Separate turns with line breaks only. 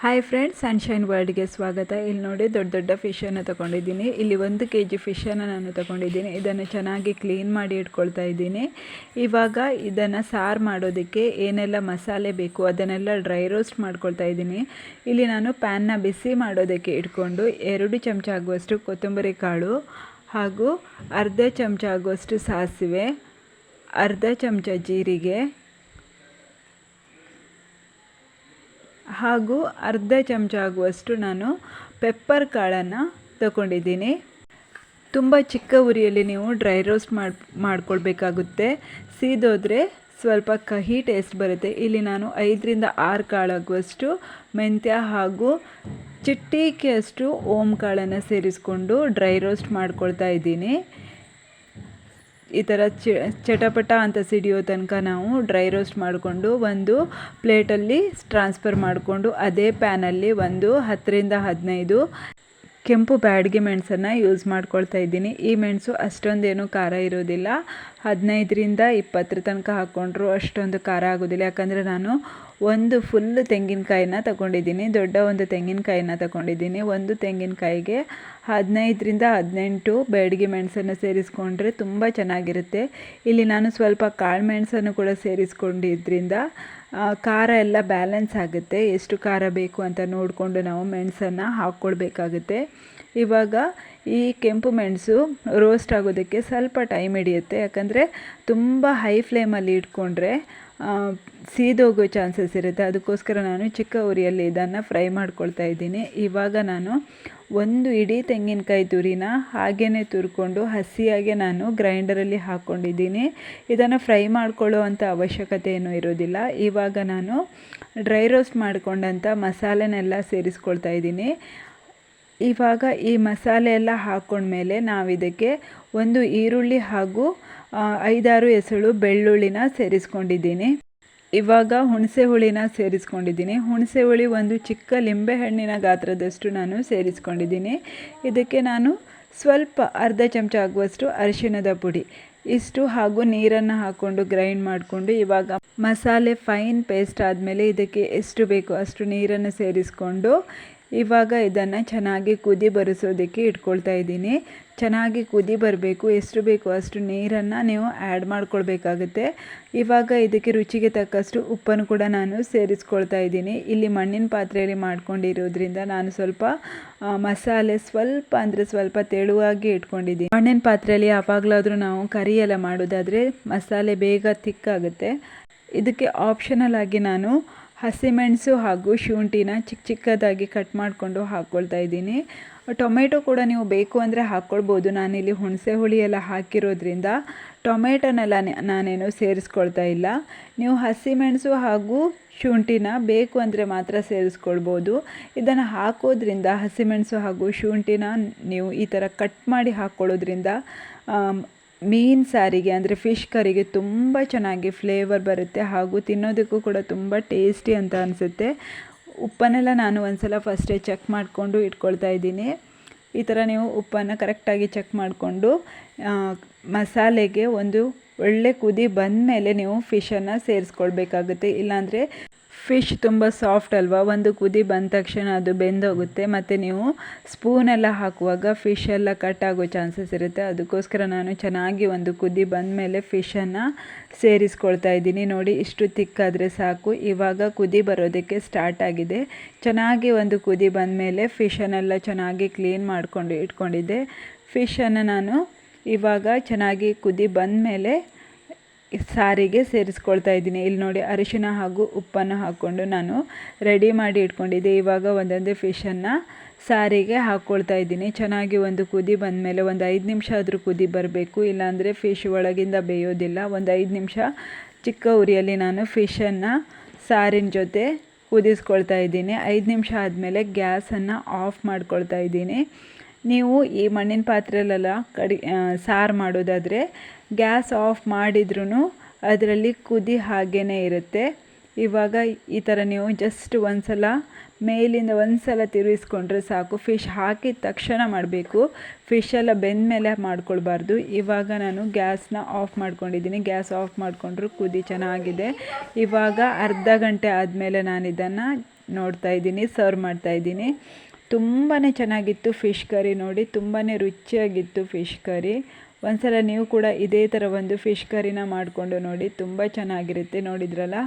Hi friends sunshine ವರ್ಲ್ಡ್ಗೆ ಸ್ವಾಗತ. ಇಲ್ಲಿ ನೋಡಿ ದೊಡ್ಡ ದೊಡ್ಡ ಫಿಶನ್ನು ತೊಗೊಂಡಿದ್ದೀನಿ. ಇಲ್ಲಿ ಒಂದು ಕೆ ಜಿ ಫಿಶನ್ನು ನಾನು ತೊಗೊಂಡಿದ್ದೀನಿ. ಇದನ್ನು ಚೆನ್ನಾಗಿ ಕ್ಲೀನ್ ಮಾಡಿ ಇಟ್ಕೊಳ್ತಾ ಇದ್ದೀನಿ. ಇವಾಗ ಇದನ್ನು ಸಾರು ಮಾಡೋದಕ್ಕೆ ಏನೆಲ್ಲ ಮಸಾಲೆ ಬೇಕು ಅದನ್ನೆಲ್ಲ ಡ್ರೈ ರೋಸ್ಟ್ ಮಾಡ್ಕೊಳ್ತಾ ಇದ್ದೀನಿ. ಇಲ್ಲಿ ನಾನು ಪ್ಯಾನ್ನ ಬಿಸಿ ಮಾಡೋದಕ್ಕೆ ಇಟ್ಕೊಂಡು ಎರಡು ಚಮಚ ಆಗುವಷ್ಟು ಕೊತ್ತಂಬರಿ ಕಾಳು ಹಾಗೂ ಅರ್ಧ ಚಮಚ ಆಗುವಷ್ಟು ಸಾಸಿವೆ, ಅರ್ಧ ಚಮಚ ಜೀರಿಗೆ ಹಾಗೂ ಅರ್ಧ ಚಮಚ ಆಗುವಷ್ಟು ನಾನು ಪೆಪ್ಪರ್ ಕಾಳನ್ನು ತಗೊಂಡಿದ್ದೀನಿ. ತುಂಬ ಚಿಕ್ಕ ಉರಿಯಲ್ಲಿ ನೀವು ಡ್ರೈ ರೋಸ್ಟ್ ಮಾಡಿ, ಮಾಡ್ಕೊಳ್ಬೇಕಾಗುತ್ತೆ. ಸೀದೋದ್ರೆ ಸ್ವಲ್ಪ ಕಹಿ ಟೇಸ್ಟ್ ಬರುತ್ತೆ. ಇಲ್ಲಿ ನಾನು ಐದರಿಂದ ಆರು ಕಾಳಾಗುವಷ್ಟು ಮೆಂತ್ಯ ಹಾಗೂ ಚಿಟ್ಟಿಕೆಯಷ್ಟು ಓಮ್ ಕಾಳನ್ನು ಸೇರಿಸ್ಕೊಂಡು ಡ್ರೈ ರೋಸ್ಟ್ ಮಾಡ್ಕೊಳ್ತಾ ಇದ್ದೀನಿ. ಈ ಥರ ಚಟಪಟ ಅಂತ ಸಿಡಿಯೋ ತನಕ ನಾವು ಡ್ರೈ ರೋಸ್ಟ್ ಮಾಡಿಕೊಂಡು ಒಂದು ಪ್ಲೇಟಲ್ಲಿ ಟ್ರಾನ್ಸ್ಫರ್ ಮಾಡಿಕೊಂಡು ಅದೇ ಪ್ಯಾನಲ್ಲಿ ಒಂದು ಹತ್ತರಿಂದ ಹದಿನೈದು ಕೆಂಪು ಬ್ಯಾಡ್ಗೆ ಮೆಣಸನ್ನು ಯೂಸ್ ಮಾಡ್ಕೊಳ್ತಾ ಇದ್ದೀನಿ. ಈ ಮೆಣಸು ಅಷ್ಟೊಂದೇನು ಖಾರ ಇರೋದಿಲ್ಲ. ಹದಿನೈದರಿಂದ ಇಪ್ಪತ್ತರ ತನಕ ಹಾಕ್ಕೊಂಡ್ರು ಅಷ್ಟೊಂದು ಖಾರ ಆಗೋದಿಲ್ಲ. ಯಾಕಂದರೆ ನಾನು ಒಂದು ಫುಲ್ ತೆಂಗಿನಕಾಯಿನ ತಗೊಂಡಿದ್ದೀನಿ, ದೊಡ್ಡ ಒಂದು ತೆಂಗಿನಕಾಯಿನ ತಗೊಂಡಿದ್ದೀನಿ. ಒಂದು ತೆಂಗಿನಕಾಯಿಗೆ ಹದಿನೈದರಿಂದ ಹದಿನೆಂಟು ಬೇಡಿಗೆ ಮೆಣಸನ್ನು ಸೇರಿಸ್ಕೊಂಡ್ರೆ ತುಂಬ ಚೆನ್ನಾಗಿರುತ್ತೆ. ಇಲ್ಲಿ ನಾನು ಸ್ವಲ್ಪ ಕಾಳು ಮೆಣಸನ್ನು ಕೂಡ ಸೇರಿಸ್ಕೊಂಡಿದ್ದರಿಂದ ಖಾರ ಎಲ್ಲ ಬ್ಯಾಲೆನ್ಸ್ ಆಗುತ್ತೆ. ಎಷ್ಟು ಖಾರ ಬೇಕು ಅಂತ ನೋಡಿಕೊಂಡು ನಾವು ಮೆಣಸನ್ನು ಹಾಕ್ಕೊಳ್ಬೇಕಾಗುತ್ತೆ. ಇವಾಗ ಈ ಕೆಂಪು ಮೆಣಸು ರೋಸ್ಟ್ ಆಗೋದಕ್ಕೆ ಸ್ವಲ್ಪ ಟೈಮ್ ಹಿಡಿಯುತ್ತೆ. ಯಾಕಂದರೆ ತುಂಬ ಹೈ ಫ್ಲೇಮಲ್ಲಿ ಇಟ್ಕೊಂಡ್ರೆ ಸೀದೋಗೋ ಚಾನ್ಸಸ್ ಇರುತ್ತೆ. ಅದಕ್ಕೋಸ್ಕರ ನಾನು ಚಿಕ್ಕ ಉರಿಯಲ್ಲಿ ಇದನ್ನು ಫ್ರೈ ಮಾಡ್ಕೊಳ್ತಾ ಇದ್ದೀನಿ. ಇವಾಗ ನಾನು ಒಂದು ಇಡೀ ತೆಂಗಿನಕಾಯಿ ತುರಿನ ಹಾಗೇ ತುರ್ಕೊಂಡು ಹಸಿಯಾಗೆ ನಾನು ಗ್ರೈಂಡರಲ್ಲಿ ಹಾಕ್ಕೊಂಡಿದ್ದೀನಿ ಇದನ್ನು ಫ್ರೈ ಮಾಡ್ಕೊಳ್ಳೋ ಅಂಥ ಅವಶ್ಯಕತೆ ಏನೂ ಇರೋದಿಲ್ಲ. ಇವಾಗ ನಾನು ಡ್ರೈ ರೋಸ್ಟ್ ಮಾಡಿಕೊಂಡಂಥ ಮಸಾಲೆನೆಲ್ಲ ಸೇರಿಸ್ಕೊಳ್ತಾ ಇದ್ದೀನಿ. ಇವಾಗ ಈ ಮಸಾಲೆ ಎಲ್ಲ ಹಾಕ್ಕೊಂಡ್ಮೇಲೆ ನಾವು ಇದಕ್ಕೆ ಒಂದು ಈರುಳ್ಳಿ ಹಾಗೂ ಐದಾರು ಎಸಳು ಬೆಳ್ಳುಳ್ಳಿನ ಸೇರಿಸ್ಕೊಂಡಿದ್ದೀನಿ. ಇವಾಗ ಹುಣಸೆ ಹುಳಿನ ಸೇರಿಸ್ಕೊಂಡಿದ್ದೀನಿ. ಹುಣಸೆ ಹುಳಿ ಒಂದು ಚಿಕ್ಕ ಲಿಂಬೆಹಣ್ಣಿನ ಗಾತ್ರದಷ್ಟು ನಾನು ಸೇರಿಸ್ಕೊಂಡಿದ್ದೀನಿ. ಇದಕ್ಕೆ ನಾನು ಸ್ವಲ್ಪ ಅರ್ಧ ಚಮಚ ಆಗುವಷ್ಟು ಅರಿಶಿಣದ ಪುಡಿ. ಇಷ್ಟು ಹಾಗೂ ನೀರನ್ನು ಹಾಕ್ಕೊಂಡು ಗ್ರೈಂಡ್ ಮಾಡಿಕೊಂಡು ಇವಾಗ ಮಸಾಲೆ ಫೈನ್ ಪೇಸ್ಟ್ ಆದಮೇಲೆ ಇದಕ್ಕೆ ಎಷ್ಟು ಬೇಕು ಅಷ್ಟು ನೀರನ್ನು ಸೇರಿಸ್ಕೊಂಡು ಇವಾಗ ಇದನ್ನು ಚೆನ್ನಾಗಿ ಕುದಿ ಬರಿಸೋದಕ್ಕೆ ಇಟ್ಕೊಳ್ತಾ ಇದ್ದೀನಿ. ಚೆನ್ನಾಗಿ ಕುದಿ ಬರಬೇಕು, ಎಷ್ಟು ಬೇಕು ಅಷ್ಟು ನೀರನ್ನು ನೀವು ಆ್ಯಡ್ ಮಾಡ್ಕೊಳ್ಬೇಕಾಗುತ್ತೆ. ಇವಾಗ ಇದಕ್ಕೆ ರುಚಿಗೆ ತಕ್ಕಷ್ಟು ಉಪ್ಪನ್ನು ಕೂಡ ನಾನು ಸೇರಿಸ್ಕೊಳ್ತಾ ಇದ್ದೀನಿ. ಇಲ್ಲಿ ಮಣ್ಣಿನ ಪಾತ್ರೆಯಲ್ಲಿ ಮಾಡ್ಕೊಂಡಿರೋದ್ರಿಂದ ನಾನು ಸ್ವಲ್ಪ ಮಸಾಲೆ ಸ್ವಲ್ಪ ಅಂದರೆ ಸ್ವಲ್ಪ ತೆಳುವಾಗಿ ಇಟ್ಕೊಂಡಿದ್ದೀನಿ. ಮಣ್ಣಿನ ಪಾತ್ರೆಯಲ್ಲಿ ಯಾವಾಗಲಾದರೂ ನಾವು ಕರಿ ಎಲ್ಲ ಮಾಡೋದಾದರೆ ಮಸಾಲೆ ಬೇಗ ತಿಕ್ಕಾಗುತ್ತೆ ಇದಕ್ಕೆ ಆಪ್ಷನಲ್ ಆಗಿ ನಾನು ಹಸಿಮೆಣಸು ಹಾಗೂ ಶುಂಠಿನ ಚಿಕ್ಕ ಚಿಕ್ಕದಾಗಿ ಕಟ್ ಮಾಡಿಕೊಂಡು ಹಾಕ್ಕೊಳ್ತಾ ಇದ್ದೀನಿ. ಟೊಮೆಟೊ ಕೂಡ ನೀವು ಬೇಕು ಅಂದರೆ ಹಾಕ್ಕೊಳ್ಬೋದು ನಾನಿಲ್ಲಿ ಹುಣಸೆ ಹುಳಿ ಎಲ್ಲ ಹಾಕಿರೋದ್ರಿಂದ ಟೊಮೆಟೊನೆಲ್ಲ ನಾನೇನು ಸೇರಿಸ್ಕೊಳ್ತಾ ಇಲ್ಲ. ನೀವು ಹಸಿಮೆಣಸು ಹಾಗೂ ಶುಂಠಿನ ಬೇಕು ಅಂದರೆ ಮಾತ್ರ ಸೇರಿಸ್ಕೊಳ್ಬೋದು. ಇದನ್ನು ಹಾಕೋದ್ರಿಂದ ಹಸಿಮೆಣಸು ಹಾಗೂ ಶುಂಠಿನ ನೀವು ಈ ಥರ ಕಟ್ ಮಾಡಿ ಹಾಕ್ಕೊಳ್ಳೋದ್ರಿಂದ ಮೀನು ಸಾರಿಗೆ ಅಂದರೆ ಫಿಶ್ ಕರಿಗೆ ತುಂಬ ಚೆನ್ನಾಗಿ ಫ್ಲೇವರ್ ಬರುತ್ತೆ ಹಾಗೂ ತಿನ್ನೋದಕ್ಕೂ ಕೂಡ ತುಂಬ ಟೇಸ್ಟಿ ಅಂತ ಅನಿಸುತ್ತೆ. ಉಪ್ಪನ್ನೆಲ್ಲ ನಾನು ಒಂದು ಸಲ ಫಸ್ಟೇ ಚೆಕ್ ಮಾಡಿಕೊಂಡು ಇಟ್ಕೊಳ್ತಾ ಇದ್ದೀನಿ. ಈ ಥರ ನೀವು ಉಪ್ಪನ್ನು ಕರೆಕ್ಟಾಗಿ ಚೆಕ್ ಮಾಡಿಕೊಂಡು ಮಸಾಲೆಗೆ ಒಂದು ಒಳ್ಳೆ ಕುದಿ ಬಂದ ಮೇಲೆ ನೀವು ಫಿಶನ್ನು ಸೇರಿಸ್ಕೊಳ್ಬೇಕಾಗುತ್ತೆ. ಇಲ್ಲಾಂದರೆ ಫಿಶ್ ತುಂಬ ಸಾಫ್ಟ್ ಅಲ್ವಾ? ಒಂದು ಕುದಿ ಬಂದ ತಕ್ಷಣ ಅದು ಬೆಂದೋಗುತ್ತೆ. ಮತ್ತು ನೀವು ಸ್ಪೂನೆಲ್ಲ ಹಾಕುವಾಗ ಫಿಶ್ ಎಲ್ಲ ಕಟ್ ಆಗೋ ಚಾನ್ಸಸ್ ಇರುತ್ತೆ. ಅದಕ್ಕೋಸ್ಕರ ನಾನು ಚೆನ್ನಾಗಿ ಒಂದು ಕುದಿ ಬಂದ ಮೇಲೆ ಫಿಶನ್ನು ಸೇರಿಸ್ಕೊಳ್ತಾ ಇದ್ದೀನಿ. ನೋಡಿ, ಇಷ್ಟು ತಿಕ್ಕಾದರೆ ಸಾಕು. ಇವಾಗ ಕುದಿ ಬರೋದಕ್ಕೆ ಸ್ಟಾರ್ಟ್ ಆಗಿದೆ. ಚೆನ್ನಾಗಿ ಒಂದು ಕುದಿ ಬಂದ ಮೇಲೆ ಫಿಶನ್ನೆಲ್ಲ ಚೆನ್ನಾಗಿ ಕ್ಲೀನ್ ಮಾಡಿಕೊಂಡು ಇಟ್ಕೊಂಡಿದ್ದೆ. ಫಿಶನ್ನು ನಾನು ಇವಾಗ ಚೆನ್ನಾಗಿ ಕುದಿ ಬಂದ ಮೇಲೆ ಸಾರಿಗೆ ಸೇರಿಸ್ಕೊಳ್ತಾ ಇದ್ದೀನಿ. ಇಲ್ಲಿ ನೋಡಿ ಅರಿಶಿನ ಹಾಗೂ ಉಪ್ಪನ್ನು ಹಾಕ್ಕೊಂಡು ನಾನು ರೆಡಿ ಮಾಡಿ ಇಟ್ಕೊಂಡಿದ್ದೆ. ಇವಾಗ ಒಂದೊಂದೇ ಫಿಶನ್ನು ಸಾರಿಗೆ ಹಾಕ್ಕೊಳ್ತಾ ಇದ್ದೀನಿ. ಚೆನ್ನಾಗಿ ಒಂದು ಕುದಿ ಬಂದಮೇಲೆ ಒಂದು ಐದು ನಿಮಿಷ ಆದರೂ ಕುದಿ ಬರಬೇಕು. ಇಲ್ಲಾಂದರೆ ಫಿಶ್ ಒಳಗಿಂದ ಬೇಯೋದಿಲ್ಲ. ಒಂದು ಐದು ನಿಮಿಷ ಚಿಕ್ಕ ಉರಿಯಲ್ಲಿ ನಾನು ಫಿಶನ್ನು ಸಾರಿನ ಜೊತೆ ಕುದಿಸ್ಕೊಳ್ತಾ ಇದ್ದೀನಿ. ಐದು ನಿಮಿಷ ಆದಮೇಲೆ ಗ್ಯಾಸನ್ನು ಆಫ್ ಮಾಡ್ಕೊಳ್ತಾ ಇದ್ದೀನಿ. ನೀವು ಈ ಮಣ್ಣಿನ ಪಾತ್ರೆಲೆಲ್ಲ ಕಡಿ ಸಾರು ಮಾಡೋದಾದರೆ ಗ್ಯಾಸ್ ಆಫ್ ಮಾಡಿದ್ರೂ ಅದರಲ್ಲಿ ಕುದಿ ಹಾಗೇ ಇರುತ್ತೆ. ಇವಾಗ ಈ ಥರ ನೀವು ಜಸ್ಟ್ ಒಂದು ಸಲ ಮೇಲಿಂದ ಒಂದು ಸಲ ತಿರುಗಿಸ್ಕೊಂಡ್ರೆ ಸಾಕು. ಫಿಶ್ ಹಾಕಿದ ತಕ್ಷಣ ಮಾಡಬೇಕು. ಫಿಶ್ ಎಲ್ಲ ಬೆಂದ ಮೇಲೆ ಮಾಡ್ಕೊಳ್ಬಾರ್ದು. ಇವಾಗ ನಾನು ಗ್ಯಾಸ್ನ ಆಫ್ ಮಾಡ್ಕೊಂಡಿದ್ದೀನಿ. ಗ್ಯಾಸ್ ಆಫ್ ಮಾಡಿಕೊಂಡ್ರು ಕುದಿ ಚೆನ್ನಾಗಿದೆ. ಇವಾಗ ಅರ್ಧ ಗಂಟೆ ಆದಮೇಲೆ ನಾನು ಇದನ್ನು ನೋಡ್ತಾ ಇದ್ದೀನಿ, ಸರ್ವ್ ಮಾಡ್ತಾ ಇದ್ದೀನಿ. ತುಂಬಾ ಚೆನ್ನಾಗಿತ್ತು ಫಿಶ್ ಕರಿ ನೋಡಿ ತುಂಬಾ ರುಚಿಯಾಗಿತ್ತು ಫಿಶ್ ಕರಿ. ಒಂದ್ಸಲ ನೀವು ಕೂಡ ಇದೇ ಥರ ಒಂದು ಫಿಶ್ ಕರಿನ ಮಾಡಿಕೊಂಡು ನೋಡಿ, ತುಂಬ ಚೆನ್ನಾಗಿರುತ್ತೆ, ನೋಡಿದ್ರಲ್ಲ?